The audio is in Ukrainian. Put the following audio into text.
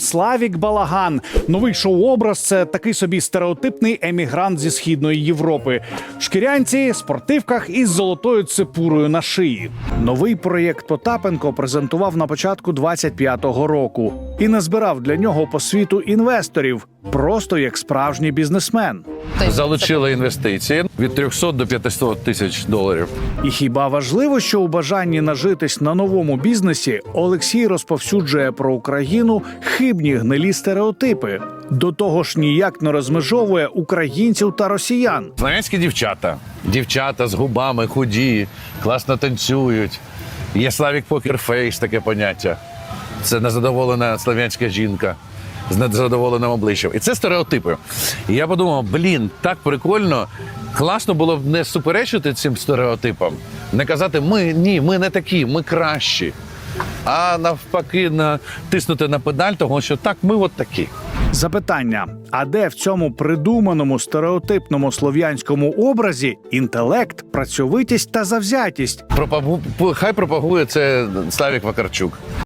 Славік Балаган. Новий шоу-образ це такий собі стереотипний емігрант зі східної Європи. Шкірянці, спортивках із золотою цепурою на шиї. Новий проєкт Потапенко презентував на початку 25-го року і назбирав для нього по світу інвесторів, просто як справжній бізнесмен. Залучили інвестиції від 300 до 500 тисяч доларів. І хіба важливо, що у бажанні нажитись на новому бізнесі Олексій розповсюджує про Україну хибні гнилі стереотипи. До того ж ніяк не розмежовує українців та росіян. Слов'янські дівчата. Дівчата з губами худі, класно танцюють. Є Славік Покерфейс, таке поняття. Це незадоволена слов'янська жінка з незадоволеним обличчям. І це стереотипи. І я подумав, блін, так прикольно. Класно було б не суперечити цим стереотипам, не казати ми ні, ми не такі, ми кращі. А навпаки, натиснути на педаль, того що так, ми от такі. Запитання: а де в цьому придуманому стереотипному слов'янському образі інтелект, працьовитість та завзятість? Пропагу... Хай пропагує це Славік Вакарчук.